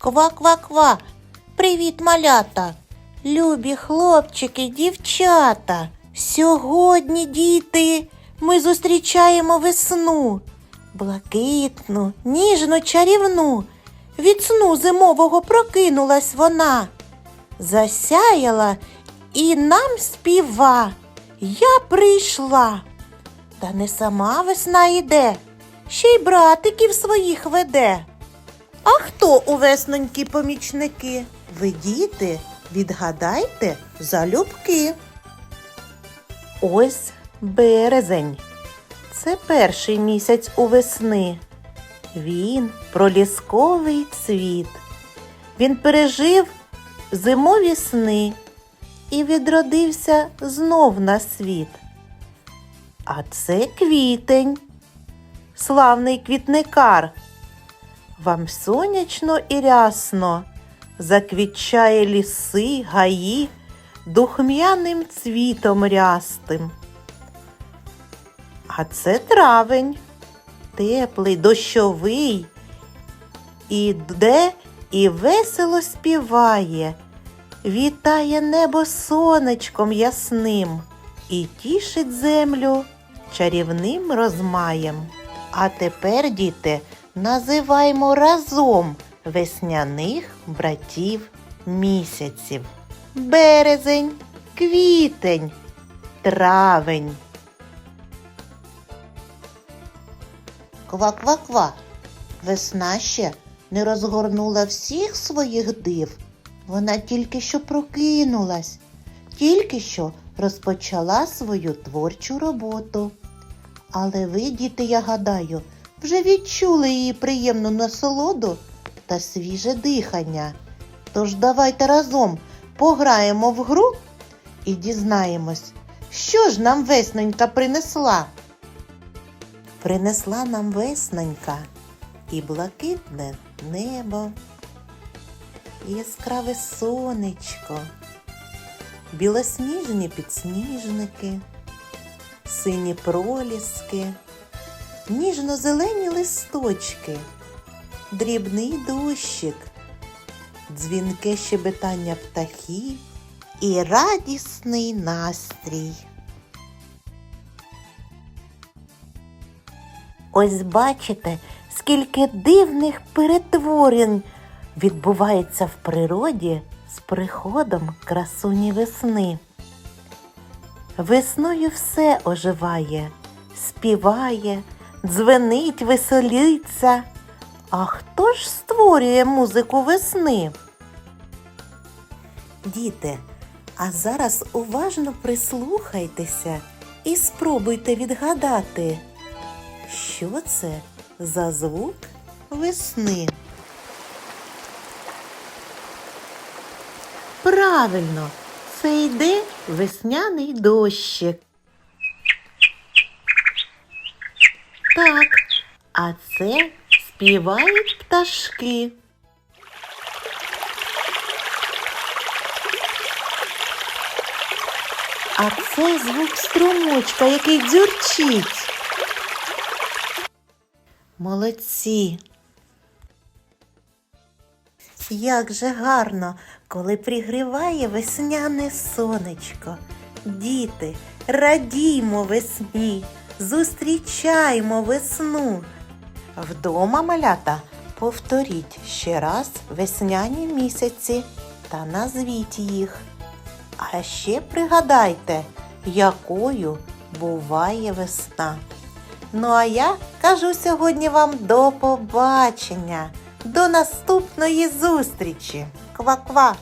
Ква-ква-ква. Привіт, малята. Любі хлопчики, дівчата. Сьогодні, діти, ми зустрічаємо весну. Блакитну, ніжну, чарівну. Від сну зимового прокинулась вона. Засяяла і нам співа. Я прийшла. Та не сама весна йде, ще й братиків своїх веде. А хто у веснонькі помічники? Ви діти, відгадайте залюбки. Ось березень. Це перший місяць у весни. Він пролісковий цвіт. Він пережив зимові сни і відродився знов на світ. А це квітень, славний квітникар. Вам сонячно і рясно заквітчає ліси, гаї духмяним цвітом рястим. А це травень, теплий, дощовий, іде і весело співає, вітає небо сонечком ясним і тішить землю чарівним розмаєм. А тепер, діти, називаймо разом весняних братів місяців. Березень, квітень, травень. Ква-ква-ква. Весна ще не розгорнула всіх своїх див. Вона тільки що прокинулась, тільки що розпочала свою творчу роботу. Але ви, діти, я гадаю, вже відчули її приємну насолоду та свіже дихання. Тож давайте разом пограємо в гру і дізнаємось, що ж нам веснонька принесла. Принесла нам веснонька і блакитне небо, і яскраве сонечко, білосніжні підсніжники, сині проліски, ніжно-зелені листочки, дрібний дощик, дзвінке щебетання птахів і радісний настрій. Ось бачите, скільки дивних перетворень відбувається в природі з приходом красуні весни. Весною все оживає, співає, дзвенить, веселиться. А хто ж створює музику весни? Діти, а зараз уважно прислухайтеся і спробуйте відгадати, що це за звук весни. Правильно, це йде весняний дощик. Так, а це співають пташки. А це звук струмочка, який дзюрчить. Молодці. Як же гарно, коли пригріває весняне сонечко. Діти, радіймо весні, зустрічаймо весну. Вдома малята повторіть ще раз весняні місяці та назвіть їх. А ще пригадайте, якою буває весна. Ну а я кажу сьогодні вам до побачення, до наступної зустрічі. Ква-ква!